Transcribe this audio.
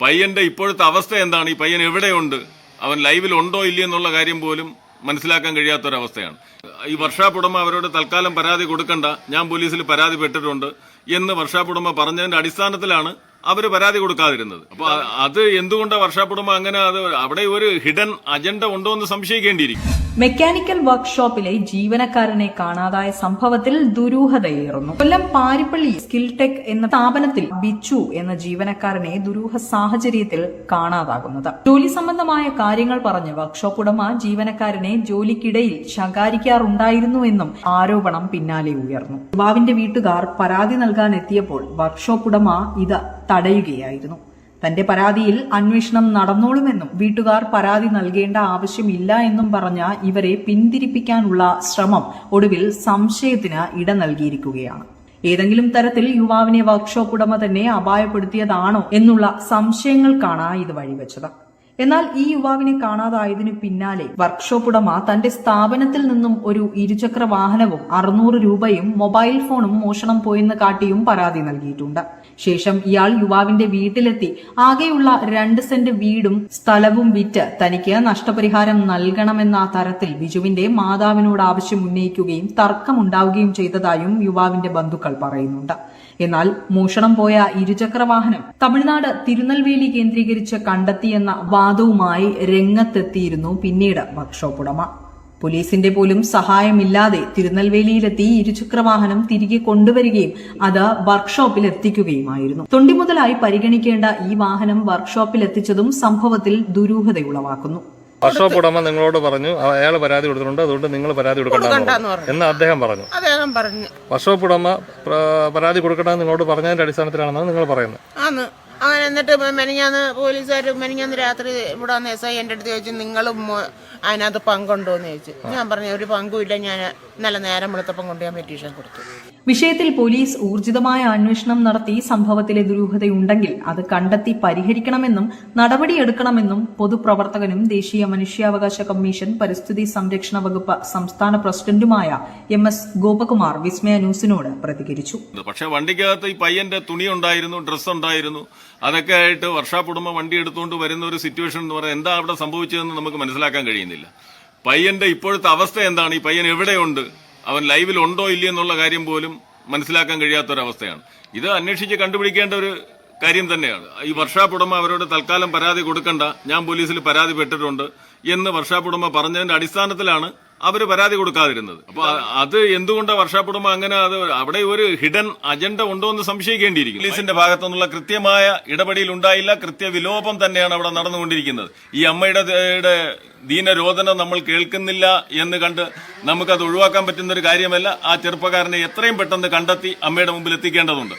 പയ്യന്റെ ഇപ്പോഴത്തെ അവസ്ഥ എന്താണ്? ഈ പയ്യൻ എവിടെയുണ്ട്? അവൻ ലൈവിൽ ഉണ്ടോ ഇല്ലയെന്നുള്ള കാര്യം പോലും മനസ്സിലാക്കാൻ കഴിയാത്തൊരവസ്ഥയാണ്. ഈ വർഷാപ്പ് ഉടമ അവരോട് തൽക്കാലം പരാതി കൊടുക്കണ്ട ഞാൻ പോലീസിൽ പരാതിപ്പെട്ടിട്ടുണ്ട് എന്ന് വർഷാപ്പ് ഉടമ പറഞ്ഞതിന്റെ അടിസ്ഥാനത്തിലാണ് അവർ പരാതി കൊടുക്കാതിരുന്നത്. അപ്പൊ അത് എന്തുകൊണ്ടാണ് വർഷാപ്പ് ഉടമ അങ്ങനെ അത് അവിടെ ഒരു ഹിഡൻ അജണ്ട ഉണ്ടോ എന്ന് സംശയിക്കേണ്ടിയിരിക്കും. മെക്കാനിക്കൽ വർക്ക്ഷോപ്പിലെ ജീവനക്കാരനെ കാണാതായ സംഭവത്തിൽ ദുരൂഹതയേറുന്നു. കൊല്ലം പാരിപ്പള്ളി സ്കിൽ ടെക് എന്ന സ്ഥാപനത്തിൽ ബിച്ചു എന്ന ജീവനക്കാരനെ ദുരൂഹ സാഹചര്യത്തിൽ കാണാതാകുന്നത്. ജോലി സംബന്ധമായ കാര്യങ്ങൾ പറഞ്ഞ് വർക്ക്ഷോപ്പ് ഉടമ ജീവനക്കാരനെ ജോലിക്കിടയിൽ ശകാരിക്കാറുണ്ടായിരുന്നുവെന്നും ആരോപണം പിന്നാലെ ഉയർന്നു. യുവാവിന്റെ വീട്ടുകാർ പരാതി നൽകാൻ എത്തിയപ്പോൾ വർക്ക്ഷോപ്പ് ഉടമ ഇത് തടയുകയായിരുന്നു. തന്റെ പരാതിയിൽ അന്വേഷണം നടന്നോളുമെന്നും വീട്ടുകാർ പരാതി നൽകേണ്ട ആവശ്യമില്ല എന്നും പറഞ്ഞ ഇവരെ പിന്തിരിപ്പിക്കാനുള്ള ശ്രമം ഒടുവിൽ സംശയത്തിന് ഇട നൽകിയിരിക്കുകയാണ്. ഏതെങ്കിലും തരത്തിൽ യുവാവിനെ വർക്ക്ഷോപ്പ് ഉടമ തന്നെ അപായപ്പെടുത്തിയതാണോ എന്നുള്ള സംശയങ്ങൾക്കാണ് ഇത് വഴിവെച്ചത്. എന്നാൽ ഈ യുവാവിനെ കാണാതായതിനു പിന്നാലെ വർക്ക്ഷോപ്പ് ഉടമ തന്റെ സ്ഥാപനത്തിൽ നിന്നും ഒരു ഇരുചക്ര വാഹനവും അറുന്നൂറ് രൂപയും മൊബൈൽ ഫോണും മോഷണം പോയെന്ന് കാട്ടിയും പരാതി നൽകിയിട്ടുണ്ട്. ശേഷം ഇയാൾ യുവാവിന്റെ വീട്ടിലെത്തി ആകെയുള്ള രണ്ട് സെന്റ് വീടും സ്ഥലവും വിറ്റ് തനിക്ക് നഷ്ടപരിഹാരം നൽകണമെന്ന തരത്തിൽ ബിജുവിന്റെ മാതാവിനോട് ആവശ്യം ഉന്നയിക്കുകയും തർക്കമുണ്ടാവുകയും ചെയ്തതായും യുവാവിന്റെ ബന്ധുക്കൾ പറയുന്നുണ്ട്. എന്നാൽ മോഷണം പോയ ഇരുചക്ര വാഹനം തമിഴ്നാട് തിരുനെൽവേലി കേന്ദ്രീകരിച്ച് കണ്ടെത്തിയെന്ന വാദവുമായി രംഗത്തെത്തിയിരുന്നു പിന്നീട് വർക്ക്ഷോപ്പ് ഉടമ. പോലീസിന്റെ പോലും സഹായമില്ലാതെ തിരുനെൽവേലിയിലെത്തി ഇരുചക്ര വാഹനം തിരികെ കൊണ്ടുവരികയും അത് വർക്ക്ഷോപ്പിൽ എത്തിക്കുകയുമായിരുന്നു തൊണ്ടി മുതലായി പരിഗണിക്കേണ്ട ഈ വാഹനം വർക്ക്ഷോപ്പിൽ എത്തിച്ചതും സംഭവത്തിൽ ദുരൂഹതയുളവാക്കുന്നു. വർക്ക്ഷോപ്പ് ഉടമ നിങ്ങളോട് പറഞ്ഞു അയാൾ പരാതി കൊടുത്തിട്ടുണ്ട് അതുകൊണ്ട് നിങ്ങൾ പരാതി കൊടുക്കണ്ടെന്ന്. എന്ന് അദ്ദേഹം പറഞ്ഞു. അദ്ദേഹം പറഞ്ഞു. വർക്ക്ഷോപ്പ് ഉടമ പരാതി കൊടുക്കണമെന്ന് നിങ്ങളോട് പറഞ്ഞതിന്റെ അടിസ്ഥാനത്തിലാണെന്നാണ് നിങ്ങൾ പറയുന്നത്. അങ്ങനെ എന്നിട്ട് മെനിഞ്ഞാന്ന് പോലീസുകാർ മെനിഞ്ഞാന്ന് രാത്രി ഇവിടെ വന്ന എസ് ഐ എന്റെ അടുത്ത് ചോദിച്ചു നിങ്ങളും അതിനകത്ത് പങ്കുണ്ടോ എന്ന് ചോദിച്ചു. ഞാൻ പറഞ്ഞു ഒരു പങ്കുമില്ല ഞാൻ നല്ല നേരം വെളുത്തപ്പം കൊണ്ട് ഞാൻ പെറ്റീഷൻ കൊടുത്തു. വിഷയത്തിൽ പോലീസ് ഊർജിതമായ അന്വേഷണം നടത്തി സംഭവത്തിലെ ദുരൂഹതയുണ്ടെങ്കിൽ അത് കണ്ടെത്തി പരിഹരിക്കണമെന്നും നടപടിയെടുക്കണമെന്നും പൊതുപ്രവർത്തകനും ദേശീയ മനുഷ്യാവകാശ കമ്മീഷൻ പരിസ്ഥിതി സംരക്ഷണ വകുപ്പ് സംസ്ഥാന പ്രസിഡന്റുമായ എം എസ് ഗോപകുമാർ വിസ്മയ ന്യൂസിനോട് പ്രതികരിച്ചു. പക്ഷേ വണ്ടിക്കകത്ത് ഈ പയ്യന്റെ തുണി ഉണ്ടായിരുന്നു ഡ്രസ്സ് ഉണ്ടായിരുന്നു. അതൊക്കെ ആയിട്ട് ഉടമ വണ്ടി എടുത്തുകൊണ്ട് വരുന്ന ഒരു സിറ്റുവേഷൻ എന്ന് പറഞ്ഞാൽ എന്താ അവിടെ സംഭവിച്ചതെന്ന് നമുക്ക് മനസ്സിലാക്കാൻ കഴിയുന്നില്ല. പയ്യന്റെ ഇപ്പോഴത്തെ അവസ്ഥ എന്താണ്? ഈ പയ്യൻ എവിടെയുണ്ട്? അവൻ ലൈവിൽ ഉണ്ടോ ഇല്ലയെന്നുള്ള കാര്യം പോലും മനസ്സിലാക്കാൻ കഴിയാത്തൊരവസ്ഥയാണ്. ഇത് അന്വേഷിച്ച് കണ്ടുപിടിക്കേണ്ട ഒരു കാര്യം തന്നെയാണ്. ഈ വർഷാപ്പ് ഉടമ അവരോട് തൽക്കാലം പരാതി കൊടുക്കണ്ട. ഞാൻ പോലീസിൽ പരാതിപ്പെട്ടിട്ടുണ്ട് എന്ന് വർഷാപ്പ് ഉടമ പറഞ്ഞതിന്റെ അടിസ്ഥാനത്തിലാണ് അവർ പരാതി കൊടുക്കാതിരുന്നത്. അപ്പൊ അത് എന്തുകൊണ്ട് വർഷാപ്പ് ഉടമ അങ്ങനെ അത് അവിടെ ഒരു ഹിഡൻ അജണ്ട ഉണ്ടോ എന്ന് സംശയിക്കേണ്ടിയിരിക്കും പോലീസിന്റെ ഭാഗത്തുനിന്നുള്ള കൃത്യമായ ഇടപെടൽ ഉണ്ടായില്ല കൃത്യ വിലോപം തന്നെയാണ് അവിടെ നടന്നുകൊണ്ടിരിക്കുന്നത്. ഈ അമ്മയുടെ ദീനരോധനം നമ്മൾ കേൾക്കുന്നില്ല എന്ന് കണ്ട് നമുക്കത് ഒഴിവാക്കാൻ പറ്റുന്ന ഒരു കാര്യമല്ല. ആ ചെറുപ്പക്കാരനെ എത്രയും പെട്ടെന്ന് കണ്ടെത്തി അമ്മയുടെ മുമ്പിൽ എത്തിക്കേണ്ടതുണ്ട്.